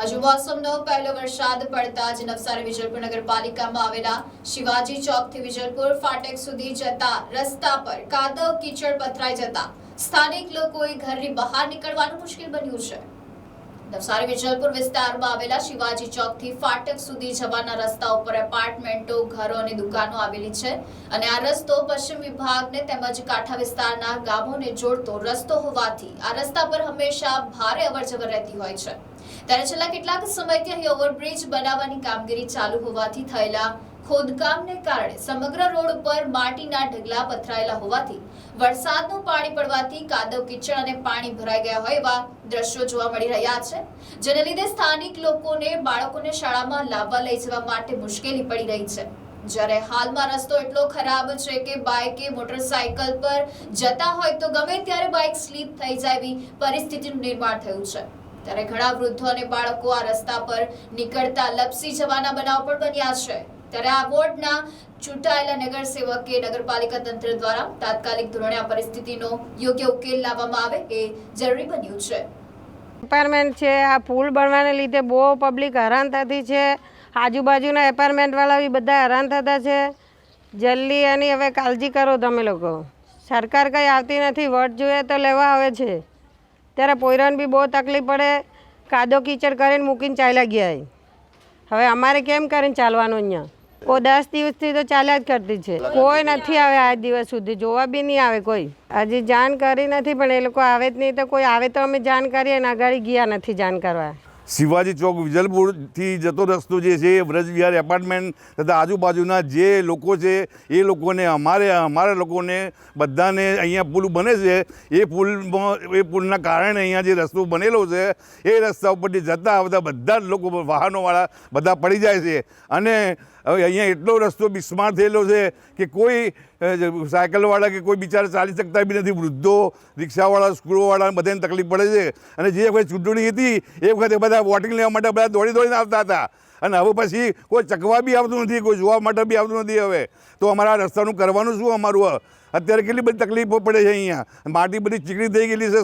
હજુ મોસમનો પહેલો વરસાદ પડતા જ નવસારી વિજલપુર નગરપાલિકામાં આવેલા શિવાજી ચોકથી વિજલપુર ફાટક સુધી જતા રસ્તા પર કાદવ, કીચડ પથરાઈ જતા સ્થાનિક લોકોએ ઘરની બહાર નીકળવાનું મુશ્કેલ બન્યું છે. નવસારી વિજલપુર વિસ્તારમાં આવેલા શિવાજી ચોકથી ફાટક સુધી જવાના રસ્તા ઉપર એપાર્ટમેન્ટો ઘરો અને દુકાનો આવેલી છે અને આ રસ્તો પશ્ચિમ વિભાગને તેમજ કાંઠા વિસ્તારના ગામોને જોડતો રસ્તો હોવાથી આ રસ્તા પર હંમેશા ભારે અવરજવર રહેતી હોય છે. ત્યારે છેલ્લા કેટલાક સમયથી અહીં ઓવરબ્રિજ બનાવવાની કામગીરી ચાલુ હોવાથી થયેલા ખોદકામને કારણે સમગ્ર રોડ ઉપર માટીના ઢગલા પથરાયેલા હોવાથી વરસાદનું પાણી પડવાથી કાદવ કીચડ અને પાણી ભરાઈ ગયા હોય એવા દ્રશ્યો જોવા મળી રહ્યા છે, જેને લીધે સ્થાનિક લોકોને બાળકોને શાળામાં લાવવા લઈ જવા માટે મુશ્કેલી પડી રહી છે. જ્યારે હાલમાં રસ્તો એટલો ખરાબ છે કે બાઇક કે મોટરસાયકલ પર જતા હોય તો ગમે ત્યારે બાઇક સ્લીપ થઈ જાય એવી પરિસ્થિતિનું નિર્માણ થયું છે. ત્યારે ઘણા વૃદ્ધો અને બાળકો આ રસ્તા પર નીકળતા લપસી જવાના બનાવ પણ બન્યા છે. ત્યારે આ વોર્ડના ચૂંટાયેલા નગરસેવકે નગરપાલિકા તંત્ર દ્વારા તાત્કાલિક ધોરણે આ પરિસ્થિતિનો યોગ્ય ઉકેલ લાવવામાં આવે એ જરૂરી બન્યું છે. એપાર્ટમેન્ટ છે, આ પુલ બનવાને લીધે બહુ પબ્લિક હેરાન થતી છે. આજુબાજુના એપાર્ટમેન્ટવાળા બી બધા હેરાન થતા છે. જલ્દી એની હવે કાળજી કરો તમે લોકો. સરકાર કંઈ આવતી નથી, વોટ જોઈએ તો લેવા આવે છે. ત્યારે પોયરણ બી બહુ તકલીફ પડે. કાદો કીચડ કરીને મૂકીને ચાલ્યા ગયા હવે અમારે કેમ કરીને ચાલવાનું અહીંયા? કોઈ દસ દિવસથી તો ચાલ્યા જ કરતી છે. કોઈ નથી આવે આજ દિવસ સુધી, જોવા બી નહીં આવે કોઈ. હજી જાણ કરી નથી, પણ એ લોકો આવે જ નહીં તો કોઈ આવે તો અમે જાણ કરીએ ને આગળ ગયા નથી જાણ કરવા. શિવાજી ચોક વિજલપુરથી જતો રસ્તો જે છે, એ વ્રજ વિહાર એપાર્ટમેન્ટ તથા આજુબાજુના જે લોકો છે, એ લોકોને અમારે, અમારા લોકોને બધાને અહીંયા પુલ બને છે. એ પુલમાં, એ પુલના કારણે અહીંયા જે રસ્તો બનેલો છે, એ રસ્તા ઉપરથી જતા આવતા બધા જ લોકો, વાહનોવાળા બધા પડી જાય છે. અને હવે અહીંયા એટલો રસ્તો બિસ્માર થયેલો છે કે કોઈ સાયકલવાળા કે કોઈ બિચારા ચાલી શકતા બી નથી. વૃદ્ધો, રિક્ષાવાળા સ્કૂલવાળા બધાને તકલીફ પડે છે. અને જે વખતે ચૂંટણી હતી, એ વખતે બધા વોટિંગ લેવા માટે બધા દોડી દોડીને આવતા હતા. અને હવે પછી કોઈ ચકવા બી આવતું નથી, કોઈ જોવા માટે બી આવતું નથી હવે. તો અમારા રસ્તાનું કરવાનું શું અમારું અત્યારે કેટલી બધી તકલીફો પડે છે અહીંયા? માટી બધી ચીકડી થઈ ગયેલી છે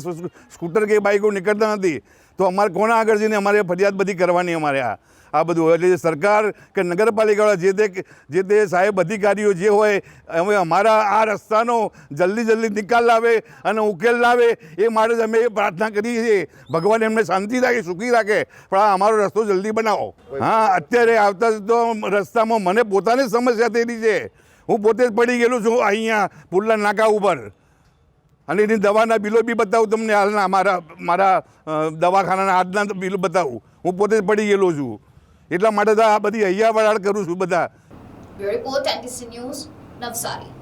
સ્કૂટર કે બાઇકો નીકળતા નથી. તો અમારે કોના આગળ જઈને અમારે ફરિયાદ બધી કરવાની અમારે આ? આ બધું એટલે સરકાર કે નગરપાલિકાવાળા જે તે જે તે સાહેબ અધિકારીઓ જે હોય, અમે અમારા આ રસ્તાનો જલ્દી જલ્દી નિકાલ લાવે અને ઉકેલ લાવે, એ માટે જ અમે પ્રાર્થના કરીએ છીએ. ભગવાન એમને શાંતિ રાખે, સુખી રાખે, પણ આ અમારો રસ્તો જલ્દી બનાવો. હા, અત્યારે આવતા તો રસ્તામાં મને પોતાને સમસ્યા થયેલી છે. હું પોતે જ પડી ગયેલું છું અહીંયા પુરલા નાકા ઉપર. અને એની દવાના બિલો બી બતાવું તમને હાલના. મારા મારા દવાખાનાના આજના બિલ બતાવું. હું પોતે જ પડી ગયેલો છું. એટલા માટે તો આ બધી અહીંયા વડાળ કરું છું બધા. Report news Navsari